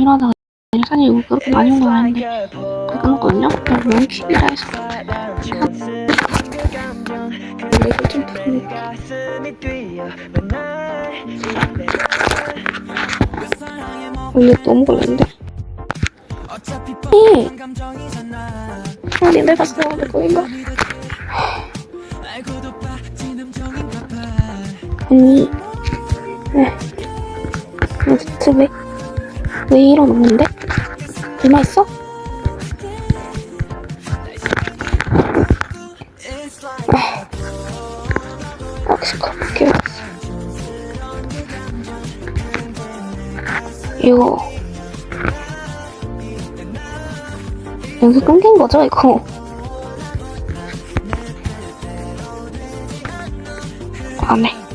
일하다가 이거 그렇게 많이 온건 아닌데 다 끊었거든요? 그래서 너무 킥이라 해서. 이거 좀 부르니까 이거 너무 걸렸는데? 예. 아 니네 봤어 내 거인가? 아니 왜너 대체 왜, 왜 일어났는데? 얼마 있어? 아, 엑스커 볼게요. 이거 연습 끊긴 거죠, 이거? 안 해.